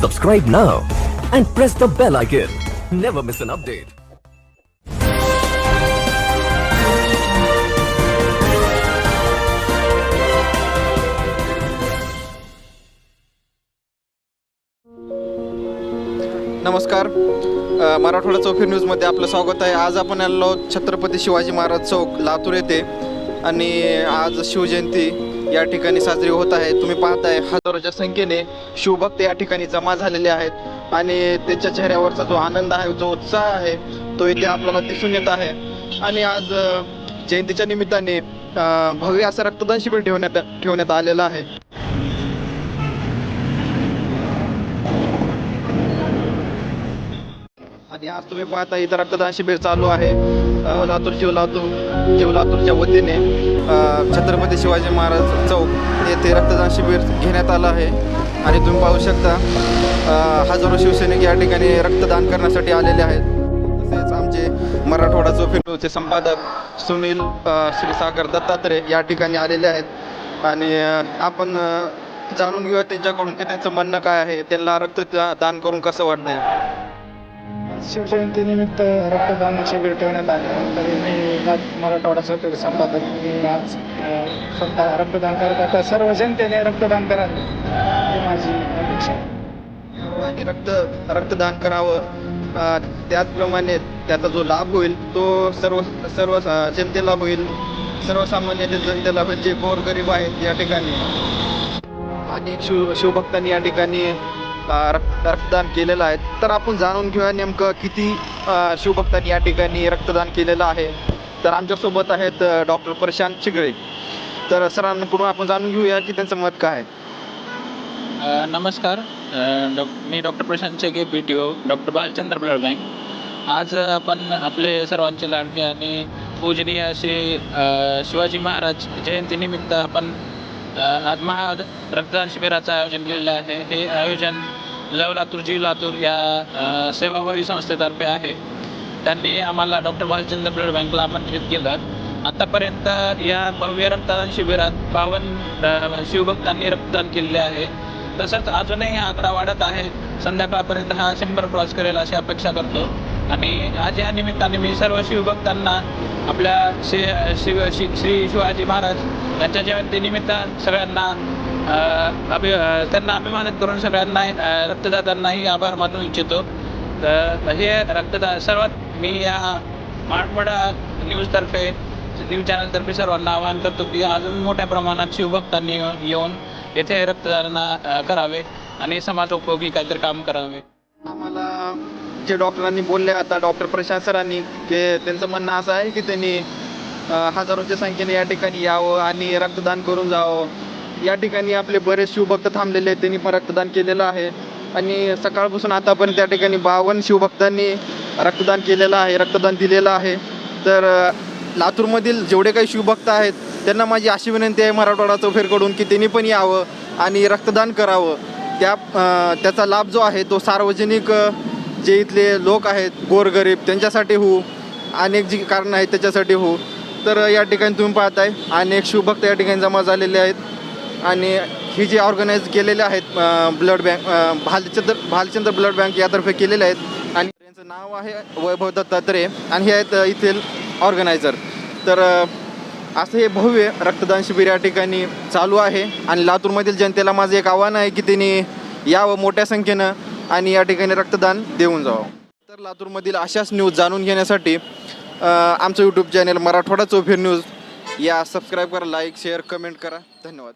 Subscribe now and press the bell icon. Never miss an update. नमस्कार अ, मराठवाडा चौकी न्यूजमध्ये आपलं स्वागत आहे आज आपण आलो आहोत छत्रपती शिवाजी महाराज चौक लातूर येथे आणि आज शिवजयंती या ठिकाणी साजरी होत आहे. तुम्ही पाहताय हजारोच्या संख्येने शिवभक्त या ठिकाणी जमा झालेले आहेत. आणि त्याच्या चेहऱ्यावरचा जो आनंद आहे जो उत्साह आहे तो इथे आपल्याला दिसून येत आहे. आणि आज जयंतीच्या निमित्ताने भव्य असं रक्तदान शिबिर ठेवण्यात ठेवण्यात आलेलं आहे. आणि आज तुम्ही पाहता इथं रक्तदान शिबिर चालू आहे. लातूर शिव लातूर शिव लातूरच्या वतीने छत्रपती शिवाजी महाराज चौक येथे रक्तदान शिबिर घेण्यात आलं आहे. आणि तुम्ही पाहू शकता हजारो शिवसैनिक या ठिकाणी रक्तदान करण्यासाठी आलेले आहेत. तसेच आमचे मराठवाडा चौफिरचे संपादक सुनील श्रीसागर दत्तात्रय या ठिकाणी आलेले आहेत. आणि आपण जाणून घेऊया त्यांच्याकडून की त्यांचं म्हणणं काय आहे. त्यांना रक्तदान करून कसं वाटतंय? शिवजयंतीनिमित्त रक्तदान शिबिर ठेवण्यात आले. तरी मी आज मराठवाडा सहकारी संपादक मी आज स्वतः रक्तदान करत आता सर्व जनतेने रक्तदान करावे ही माझी अपेक्षा आहे. आणि रक्त रक्तदान करावं त्याचप्रमाणे त्याचा जो लाभ होईल तो सर्व सर्व जनतेला होईल. सर्वसामान्य जनतेला होईल. जे गोरगरीब आहेत या ठिकाणी. आणि शिव शिवभक्तांनी या ठिकाणी रक्त रक्तदान केलेलं आहे. तर आपण जाणून घेऊया नेमकं किती शिवभक्तांनी या ठिकाणी रक्तदान केलेलं आहे. तर आमच्यासोबत आहेत डॉक्टर प्रशांत चिगळे तर सरांकडून आपण जाणून घेऊया की त्यांचं मत काय आहे. नमस्कार. डॉ मी doctor Prashant Cheke P T O doctor Balchandra blood bank आज आपण आपले सर्वांचे लाडके आणि पूजनीय असे शिवाजी महाराज जयंतीनिमित्त आपण अ, रक्तदान शिबिराचं आयोजन केलेलं आहे हे आयोजन लव लातूर जी लातूर या सेवाभावी संस्थेतर्फे आहे त्यांनी आम्हाला डॉक्टर भालचंद्र ब्लड बँकला आमंत्रित केलं आतापर्यंत या भव्य रक्तदान शिबिरात बावन्न शिवभक्तांनी रक्तदान केलेले आहे. तसंच अजूनही हा आकडा वाढत आहे संध्याकाळपर्यंत हा शंभर क्रॉस करेल अशी अपेक्षा करतो आणि आज या निमित्ताने मी सर्व शिवभक्तांना आपल्या श्री शिव श्री श्री शिवाजी महाराज यांच्या जयंतीनिमित्त सगळ्यांना अभि त्यांना अभिमानित करून सगळ्यांना रक्तदातांनाही रक्तदात्यांनाही आभार मानू इच्छितो. तर हे रक्तदान सर्वात मी या मराठवाडा न्यूजतर्फे न्यूज चॅनलतर्फे सर्वांना आवाहन करतो की अजून मोठ्या प्रमाणात शिवभक्तांनी येऊन येथे रक्तदान करावे आणि समाजोपयोगी काहीतरी काम करावे. जे डॉक्टरांनी बोलले आता डॉक्टर प्रशांत सरांनी ते त्यांचं म्हणणं असं आहे की त्यांनी हजारोच्या संख्येने या ठिकाणी यावं आणि रक्तदान करून जावं. या ठिकाणी आपले बरेच शिवभक्त थांबलेले आहेत त्यांनी पण रक्तदान केलेलं आहे. आणि सकाळपासून आतापर्यंत त्या ठिकाणी बावन्न शिवभक्तांनी रक्तदान केलेलं आहे रक्तदान दिलेलं आहे. तर लातूरमधील जेवढे काही शिवभक्त आहेत त्यांना माझी अशी विनंती आहे मराठवाडा चौफेरकडून की त्यांनी पण यावं आणि रक्तदान करावं. त्या त्याचा लाभ जो आहे तो सार्वजनिक जे इथले लोक आहेत गोरगरीब त्यांच्यासाठी होऊ. अनेक जी कारणं आहेत त्याच्यासाठी होऊ. तर या ठिकाणी तुम्ही पाहताय अनेक शिवभक्त या ठिकाणी जमा झालेले आहेत. आणि ही जी ऑर्गनाईज केलेले आहेत blood bank Bhalchandra Bhalchandra blood bank यातर्फे केलेले आहेत. आणि त्यांचं नाव आहे वैभव दत्तात्रय आणि हे आहेत येथील ऑर्गनायझर. तर असं हे भव्य रक्तदान शिबिर या ठिकाणी चालू आहे. आणि लातूरमधील जनतेला माझं एक आव्हान आहे की त्यांनी यावं मोठ्या संख्येनं आणि या ठिकाणी रक्तदान देऊन जावं. तर लातूरमधील अशाच न्यूज जाणून घेण्यासाठी आमचं यूट्यूब चॅनल मराठवाडा चौफेर न्यूज या सबस्क्राईब करा लाईक शेअर कमेंट करा. धन्यवाद.